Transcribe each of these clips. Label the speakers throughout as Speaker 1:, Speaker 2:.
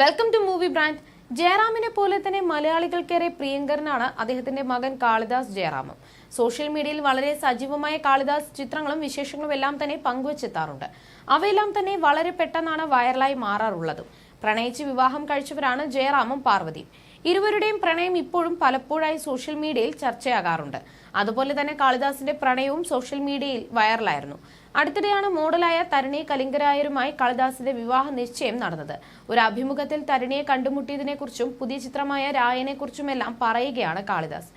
Speaker 1: Welcome to movie brand ജയറാമിനെ പോലെ തന്നെ മലയാളികൾക്കേറെ പ്രിയങ്കരനാണ് അദ്ദേഹത്തിന്റെ മകൻ കാളിദാസ് ജയറാമും. സോഷ്യൽ മീഡിയയിൽ വളരെ സജീവമായ കാളിദാസ് ചിത്രങ്ങളും വിശേഷങ്ങളും എല്ലാം തന്നെ പങ്കുവച്ചെത്താറുണ്ട്. അവയെല്ലാം തന്നെ വളരെ പെട്ടെന്നാണ് വൈറലായി മാറാറുള്ളതും. പ്രണയിച്ച് വിവാഹം കഴിച്ചവരാണ് ജയറാമും പാർവതിയും. ഇരുവരുടെയും പ്രണയം ഇപ്പോഴും പലപ്പോഴായി സോഷ്യൽ മീഡിയയിൽ ചർച്ചയാകാറുണ്ട്. അതുപോലെ തന്നെ കാളിദാസിന്റെ പ്രണയവും സോഷ്യൽ മീഡിയയിൽ വൈറലായിരുന്നു. അടുത്തിടെയാണ് മോഡലായ തരുണി കലിംഗരായരുമായി കാളിദാസിന്റെ വിവാഹ നിശ്ചയം നടന്നത്. ഒരു അഭിമുഖത്തിൽ തരുണിയെ കണ്ടുമുട്ടിയതിനെക്കുറിച്ചും പുതിയ ചിത്രമായ രായനെക്കുറിച്ചുമെല്ലാം പറയുകയാണ് കാളിദാസ്.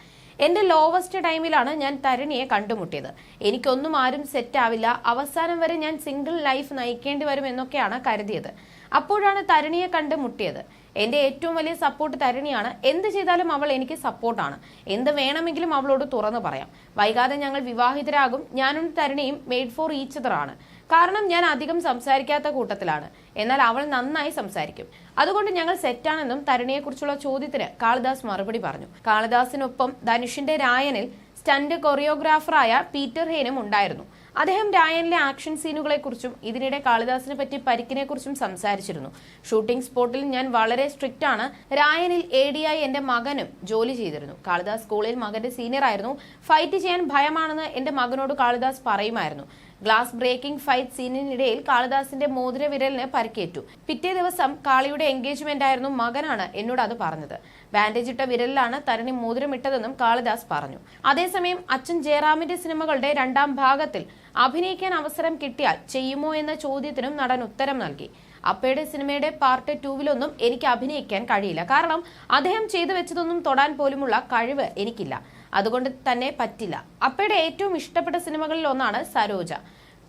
Speaker 1: എന്റെ ലോവസ്റ്റ് ടൈമിലാണ് ഞാൻ തരുണിയെ കണ്ടുമുട്ടിയത്. എനിക്കൊന്നും ആരും സെറ്റ് ആവില്ല അവസാനം വരെ ഞാൻ സിംഗിൾ ലൈഫ് നയിക്കേണ്ടി വരും എന്നൊക്കെയാണ് കരുതിയത്. അപ്പോഴാണ് തരുണിയെ കണ്ടുമുട്ടിയത്. എന്റെ ഏറ്റവും വലിയ സപ്പോർട്ട് തരണിയാണ്. എന്ത് ചെയ്താലും അവൾ എനിക്ക് സപ്പോർട്ടാണ് എന്ത് വേണമെങ്കിലും അവളോട് തുറന്നു പറയാം. വൈകാതെ ഞങ്ങൾ വിവാഹിതരാകും. ഞാനും തരണിയും മെയ്ഡ് ഫോർ ഈച്ച് ആണ്. കാരണം ഞാൻ അധികം സംസാരിക്കാത്ത കൂട്ടത്തിലാണ്. എന്നാൽ അവൾ നന്നായി സംസാരിക്കും. അതുകൊണ്ട് ഞങ്ങൾ സെറ്റാണെന്നും തരണിയെക്കുറിച്ചുള്ള ചോദ്യത്തിന് കാളിദാസ് മറുപടി പറഞ്ഞു. കാളിദാസിനൊപ്പം ധനുഷിന്റെ രായനിൽ സ്റ്റണ്ട് കൊറിയോഗ്രാഫറായ പീറ്റർ ഹേനും ഉണ്ടായിരുന്നു. അദ്ദേഹം രായനിലെ ആക്ഷൻ സീനുകളെക്കുറിച്ചും ഇതിനിടെ കാളിദാസിനെ പറ്റി പരിക്കിനെക്കുറിച്ചും സംസാരിച്ചിരുന്നു. ഷൂട്ടിംഗ് സ്പോട്ടിൽ ഞാൻ വളരെ സ്ട്രിക്റ്റ് ആണ്. രായനിൽ എ ഡി ആയി എന്റെ മകനും ജോലി ചെയ്തിരുന്നു. കാളിദാസ് സ്കൂളിൽ മകന്റെ സീനിയർ ആയിരുന്നു. ഫൈറ്റ് ചെയ്യാൻ ഭയമാണെന്ന് എന്റെ മകനോട് കാളിദാസ് പറയുമായിരുന്നു. ഗ്ലാസ് ബ്രേക്കിംഗ് ഫൈറ്റ് സീനിനിടയിൽ കാളിദാസിന്റെ മോതിര വിരലിന് പരിക്കേറ്റു. പിറ്റേ ദിവസം കാളിയുടെ എൻഗേജ്മെന്റ് ആയിരുന്നു മകനാണ് എന്നോട് അത് പറഞ്ഞത്. ബാൻഡേജ് ഇട്ട വിരലിലാണ് തരണി മോതിരമിട്ടതെന്നും കാളിദാസ് പറഞ്ഞു. അതേസമയം അച്ഛൻ ജയറാമിന്റെ സിനിമകളുടെ രണ്ടാം ഭാഗത്തിൽ അഭിനയിക്കാൻ അവസരം കിട്ടിയാൽ ചെയ്യുമോ എന്ന ചോദ്യത്തിനും നടൻ ഉത്തരം നൽകി. അപ്പയുടെ സിനിമയുടെ പാർട്ട് ടൂവിലൊന്നും എനിക്ക് അഭിനയിക്കാൻ കഴിയില്ല. കാരണം അദ്ദേഹം ചെയ്തു വെച്ചതൊന്നും തൊടാൻ പോലുമുള്ള കഴിവ് എനിക്കില്ല. അതുകൊണ്ട് തന്നെ പറ്റില്ല. അപ്പയുടെ ഏറ്റവും ഇഷ്ടപ്പെട്ട സിനിമകളിൽ ഒന്നാണ് സരോജ.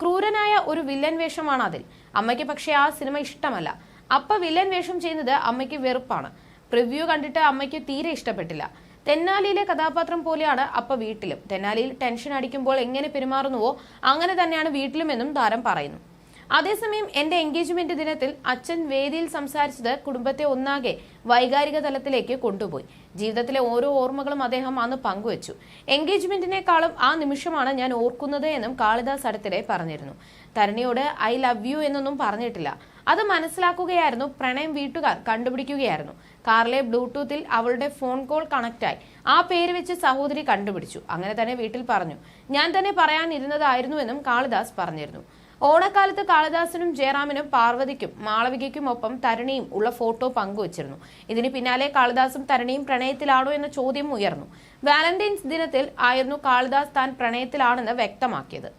Speaker 1: ക്രൂരനായ ഒരു വില്ലൻ വേഷമാണ് അതിൽ. അമ്മയ്ക്ക് പക്ഷേ ആ സിനിമ ഇഷ്ടമല്ല. അപ്പ വില്ലൻ വേഷം ചെയ്യുന്നത് അമ്മയ്ക്ക് വെറുപ്പാണ്. പ്രിവ്യൂ കണ്ടിട്ട് അമ്മയ്ക്ക് തീരെ ഇഷ്ടപ്പെട്ടില്ല. തെന്നാലിയിലെ കഥാപാത്രം പോലെയാണ് അപ്പ വീട്ടിലും. തെന്നാലിയിൽ ടെൻഷൻ അടിക്കുമ്പോൾ എങ്ങനെ പെരുമാറുന്നുവോ അങ്ങനെ തന്നെയാണ് വീട്ടിലുമെന്നും താരം പറയുന്നു. അതേസമയം എന്റെ എൻഗേജ്മെന്റ് ദിനത്തിൽ അച്ഛൻ വേദിയിൽ സംസാരിച്ചത് കുടുംബത്തെ ഒന്നാകെ വൈകാരിക തലത്തിലേക്ക് കൊണ്ടുപോയി. ജീവിതത്തിലെ ഓരോ ഓർമ്മകളും അദ്ദേഹം അന്ന് പങ്കുവച്ചു. എൻഗേജ്മെന്റിനേക്കാളും ആ നിമിഷമാണ് ഞാൻ ഓർക്കുന്നത് എന്നും കാളിദാസ് അടുത്തിടെ പറഞ്ഞിരുന്നു. തരണിയോട് ഐ ലവ് യു എന്നൊന്നും പറഞ്ഞിട്ടില്ല. അത് മനസ്സിലാക്കുകയായിരുന്നു. പ്രണയം വീട്ടുകാർ കണ്ടുപിടിക്കുകയായിരുന്നു. കാറിലെ ബ്ലൂടൂത്തിൽ അവളുടെ ഫോൺ കോൾ കണക്റ്റായി. ആ പേര് വെച്ച് സഹോദരി കണ്ടുപിടിച്ചു. അങ്ങനെ തന്നെ വീട്ടിൽ പറഞ്ഞു. ഞാൻ തന്നെ പറയാനിരുന്നതായിരുന്നുവെന്നും കാളിദാസ് പറഞ്ഞിരുന്നു. ഓണക്കാലത്ത് കാളിദാസനും ജയറാമിനും പാർവതിക്കും മാളവികയ്ക്കും ഒപ്പം തരണിയും ഉള്ള ഫോട്ടോ പങ്കുവച്ചിരുന്നു. ഇതിന് പിന്നാലെ കാളിദാസും തരണിയും പ്രണയത്തിലാണോ എന്ന ചോദ്യം ഉയർന്നു. വാലന്റൈൻസ് ദിനത്തിൽ ആയിരുന്നു കാളിദാസ് താൻ പ്രണയത്തിലാണെന്ന് വ്യക്തമാക്കിയത്.